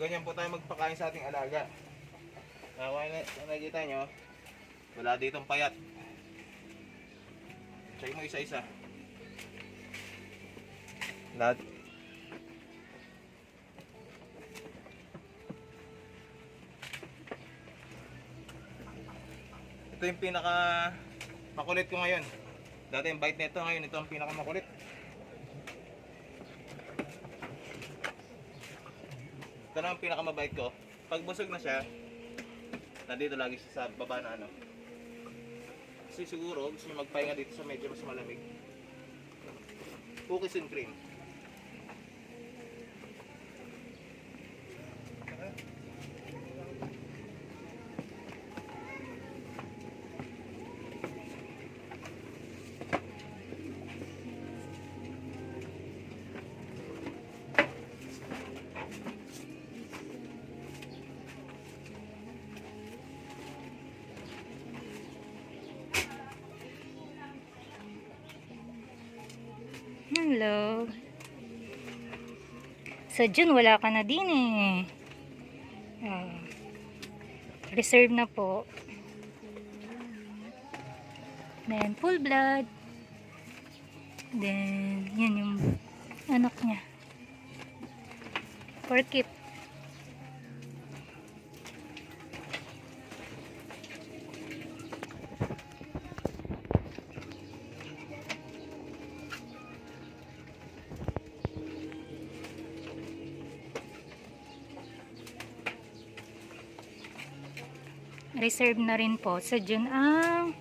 ganyan po tayo magpakain sa ating alaga. Uh, kung na- nakikita nyo, wala ditong payat. Check mo isa-isa. Lahat. Ito yung pinaka makulit ko ngayon. Dati yung bite nito, ngayon ito ang pinaka makulit. Ito na ang pinakamabait ko. Pag busog na siya, nandito lagi siya sa baba na ano. Kasi siguro gusto niya magpahinga dito sa medyo mas malamig. Cookies and cream. Hello. Sa June, wala ka na din eh. Ah, reserve na po. Then, full blood. Then, yan yung anak niya. Porkip. Reserve na rin po. Sa June ang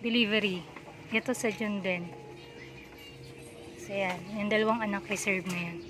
delivery. Ito sa June din. So, yan. Yung dalawang anak reserve na yan.